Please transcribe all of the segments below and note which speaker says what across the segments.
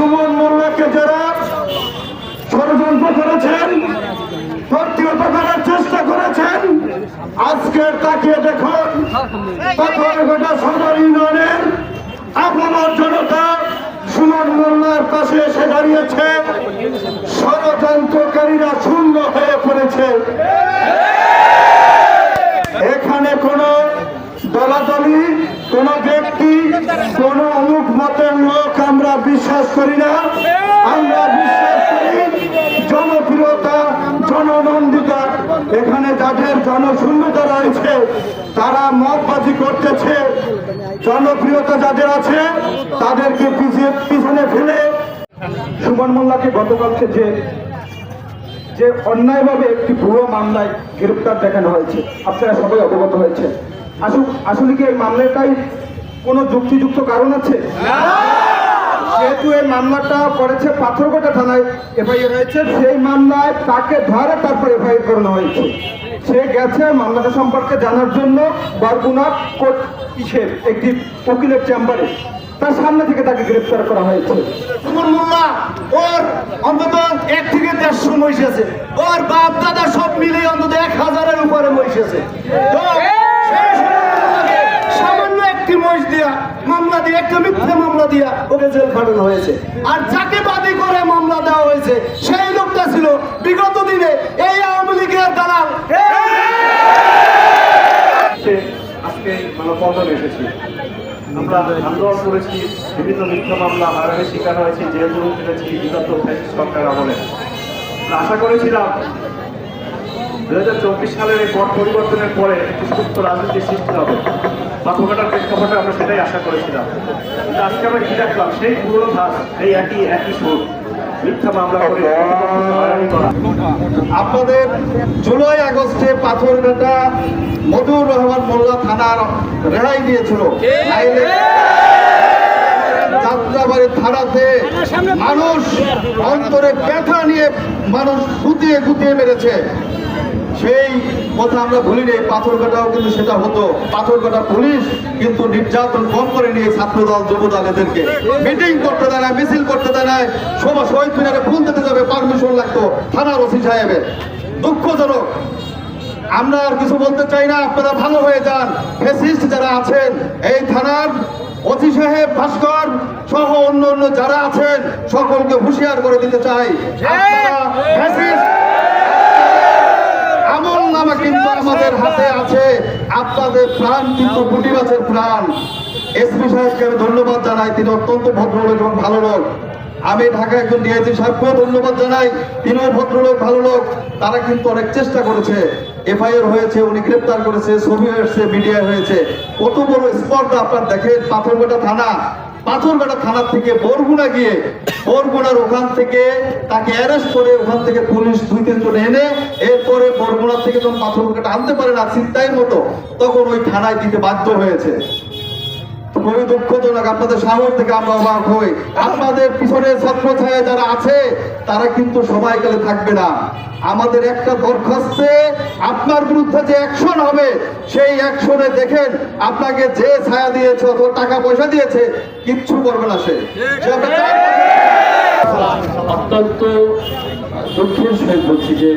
Speaker 1: সুমন মোল্লাকে যারা ষড়যন্ত্র করেছেন প্রতিহত করার চেষ্টা করেছেন আজকের তাকিয়ে দেখুন পাথরঘাটা সদর ইউনিয়নের আপনার জনতা সুমন মোল্লার পাশে এসে দাঁড়িয়েছে। ষড়যন্ত্রকারীরা শূন্য হয়ে পড়েছে। এখানে কোন দলাদলি, কোন ব্যক্তি, কোন অমুক মতের লোক আমরা বিশ্বাস করি না। আমরা বিশ্বাস করি জনপ্রিয়তা, জননন্দিতা। এখানে যাদের জনশূন্যতা রয়েছে, তারা মতবাজি করতেছে। জনপ্রিয়তা যাদের আছে, তাদেরকে পিছিয়ে পিছনে ফেলে। সুমন মোল্লাকে গতকালকে যে যে অন্যায়ভাবে একটি ভুয়ো মামলায় গ্রেপ্তার দেখানো হয়েছে, আপনারা সবাই অবগত হয়েছে আসুক আসলে কি এই মামলাটাই কোনো যুক্তিযুক্ত কারণ আছে? যেহেতু এই মামলাটা করেছে পাথরঘাটা থানায় এফআইআর হয়েছে, সেই মামলায় তাকে ধরে তারপর এফআইআর করানো হয়েছে। সে গেছে মামলাটা সম্পর্কে জানার জন্য বরগুনা কোর্ট ইসের একটি উকিলের চেম্বারে। তার সামনে থেকে তাকে গ্রেপ্তার করা হয়েছে।
Speaker 2: সুমন মোল্লা, ওর অন্তত এক থেকে দেড়শো মহিষ আছে। ওর বাপ দাদা সব মিলে অন্তত এক হাজারের উপরে মহিষ আছে। তো মামলা দিয়ে, একটা মিথ্যে মামলা দিয়া ওকে জেল খাটানো হয়েছে। আর যাকে বাদী করে মামলা দেওয়া হয়েছে, সেই লোকটা ছিল বিগত দিনে এই আওয়ামী লীগের দালাল।
Speaker 3: আজকে আমরা আন্দোলন করেছি, বিভিন্ন মিথ্যা মামলা হারানের শিকার হয়েছি, জেল জুলুম বিগত সরকার আমলে। আশা করেছিলাম দু হাজার চব্বিশ সালের এই পট পরিবর্তনের পরে একটি সুস্থ রাজনীতির সৃষ্টি হবে। বাকুঘাটার প্রেক্ষাপটে আমরা সেটাই আশা করেছিলাম। কিন্তু আজকে আমরা কি দেখলাম? সেই পুরনো ধাস এই একই একই সুর। মিথ্যা মামলা করে
Speaker 2: আপনাদের জুলাই আগস্টে পাথর পাথরঘাটা মধুর রহমান মোল্লা থানার রেহাই দিয়েছিল। যাত্রাবাড়ি থানাতে মানুষ অন্তরে ব্যথা নিয়ে মানুষ গুতিয়ে গুতিয়ে মেরেছে। সেই কথা আমরা ভুলি নেই পাথর কাটাও কিন্তু সেটা হতো। পাথর কাটা পুলিশ কিন্তু নির্যাতন কম করে নিয়ে ছাত্রদল যুবদল এদেরকে। মিটিং করতে দেয় না মিছিল করতে দেয় না সভা শহীদ মিনারে ফুল দিতে যাবে পারমিশন লাগতো থানার ওসি সাহেবের। দুঃখজনক। আমরা আর কিছু বলতে চাই না আপনারা ভালো হয়ে যান। ফেসিস্ট যারা আছেন এই থানার অতি সাহেব ভাস্কর সহ অন্য অন্য যারা আছেন সকলকে হুঁশিয়ার করে দিতে চাই। আপনারা আমল কিন্তু আমাদের হাতে আছে। আপনাদের প্রাণ কিন্তু গুটি মাছের প্রাণ। এসপি সাহেবকে আমি ধন্যবাদ জানাই। তিনি অত্যন্ত ভদ্রলোক এবং ভালো লোক আমি ঢাকা একজন ডিআইজি সাহেবকেও ধন্যবাদ জানাই। তিনিও ভদ্রলোক ভালো লোক তারা কিন্তু অনেক চেষ্টা করেছে। এফআইআর হয়েছে উনি গ্রেপ্তার করেছে ছবি হয়েছে মিডিয়া হয়েছে। কত বড় স্পর্ধা আপনার দেখেন। পাথরঘাটা থানা। পাথরঘাটা থানার থেকে বরগুনা গিয়ে বরগুনার ওখান থেকে তাকে অ্যারেস্ট করে ওখান থেকে পুলিশ এনে এরপরে বরগুনা থেকে পাথরঘাটা আনতে পারে না চিন্তায় মতো। তখন ওই থানায় দিতে বাধ্য হয়েছে। খুবই দুঃখজনক, আপনাদের থেকে আমরা অবাক হই। আপনাদের পিছনে যারা আছে, তারা কিন্তু সবাই কালে থাকবে না। আমাদের একটা দরখাস্তে আপনার বিরুদ্ধে যে অ্যাকশন হবে, সেই অ্যাকশনে দেখেন আপনাকে যে ছায়া দিয়েছে অথবা টাকা পয়সা দিয়েছে, কিচ্ছু করবে না সে।
Speaker 4: অত্যন্ত দুঃখের সহিত বলছি যে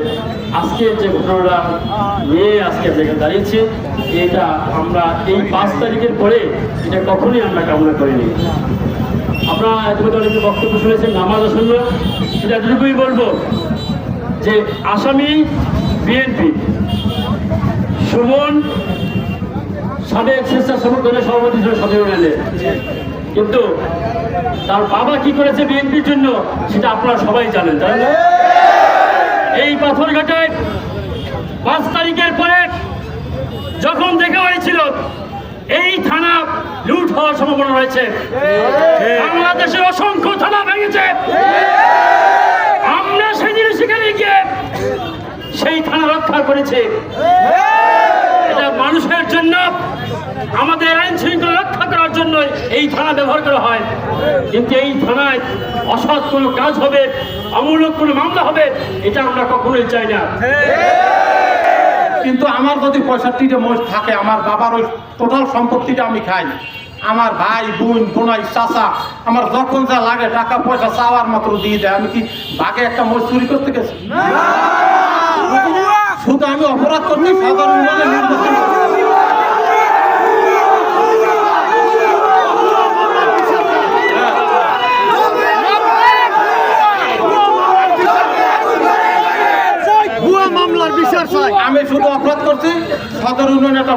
Speaker 4: আজকে যে ঘটনাটা নিয়ে আজকে এখানে দাঁড়িয়েছি, এটা আমরা এই পাঁচ তারিখের পরে এটা কখনোই আমরা কামনা করিনি। আপনারা ইতিমধ্যে অনেকে বক্তব্য শুনেছেন, নামাজ আসন্ন। সেটা এতটুকুই বলব যে আসামি বিএনপি, সুমন সাবেক স্বেচ্ছাসেবক দলের সভাপতি ছিল সতেরো কিন্তু তার বাবা কি করেছে বিএনপির জন্য সেটা আপনারা সবাই জানেন, তাই না? এই পাথরঘাটায় পাঁচ তারিখের পরে যখন দেখা হয়েছিল, এই থানা লুট হওয়ার সম্ভাবনা রয়েছে। বাংলাদেশের অসংখ্য থানা ভেঙেছে। আমরা সেদিন সেখানে গিয়ে সেই থানা রক্ষা করেছে। এটা মানুষের জন্য আমাদের আইন শৃঙ্খলা রক্ষা জন্য এই থানা ব্যবহার করা হয়। কিন্তু এই থানায় অসৎ কোনো কাজ হবে অমূলক কোনো মামলা হবে এটা আমরা কখনোই চাই না।
Speaker 5: কিন্তু আমার যদি পঁয়ষট্টিটা মোষ থাকে আমার বাবার ওই টোটাল সম্পত্তিটা আমি খাই। আমার ভাই বোন বোনাই চাচা আমার যখন যা লাগে টাকা পয়সা চাওয়ার মাত্র দিয়ে দেয়। আমি কি বাঘে একটা মোষ চুরি করতে গেছি? শুধু আমি অপরাধ করছি সাধারণ নির্বাচন করছি।
Speaker 6: ভুয়া মামলার বিচার চাই
Speaker 5: শুধু অপরাধ করছি। সদর উন্নয়ন একটা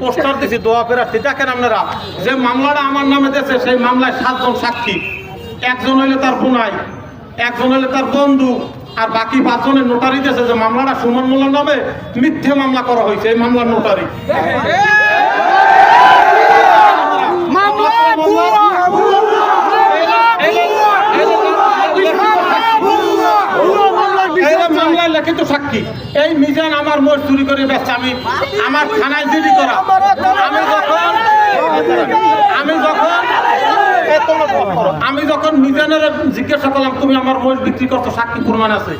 Speaker 5: পোস্টার দিছি, দোয়া পেরাচ্ছি দেখেন আপনারা, যে মামলাটা আমার নামে দিয়েছে, সেই মামলায় সাতজন সাক্ষী। একজন হইলে তার বোনাই একজন হইলে তার বন্ধু, আর বাকি পাঁচজনের নোটারি দিয়েছে যে মামলাটা সুমন মোল্লার নামে মিথ্যে মামলা করা হয়েছে, এই মামলার নোটারি
Speaker 6: মামলা ভুয়া ভুয়া মামলার
Speaker 5: এই
Speaker 6: বিচার চাই
Speaker 5: মামলায় লিখিত সাক্ষী এই মিজান আমার মোট চুরি করে ব্যস্ত আমি আমার থানায় জিডি করা। আমি যখন আমি যখন আমি যখন মিজানের জিজ্ঞাসা করলাম, তুমি আমার মোট বিক্রি করছ, সাক্ষী প্রমাণ আছে?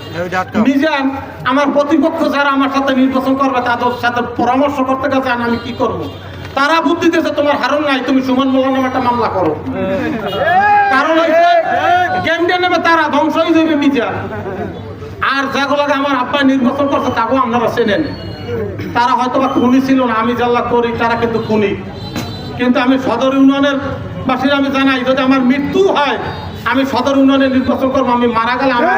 Speaker 5: মিজান আমার প্রতিপক্ষ যারা আমার সাথে নির্বাচন করবে, তাদের সাথে পরামর্শ করতে গেছে, আমি কি করব? তারা বুদ্ধি দিয়েছে, তোমার হারণ নাই, তুমি সুমন মোল্লা নামে একটা মামলা করো। কারণ হচ্ছে গেম নেবে তারা ধ্বংস হয়ে যাবে মিজান। আর যেগুলোকে আমার আব্বা নির্বাচন করছে, তাকেও আপনারা চেনেন। তারা হয়তো বা খুনি ছিল না, আমি যাল্লা করি, তারা কিন্তু খুনি। কিন্তু আমি সদর ইউনিয়নের বাসীর আমি জানাই, যদি আমার মৃত্যু হয়, আমি সদর ইউনিয়নে নির্বাচন করব, আমি মারা গেলে আমার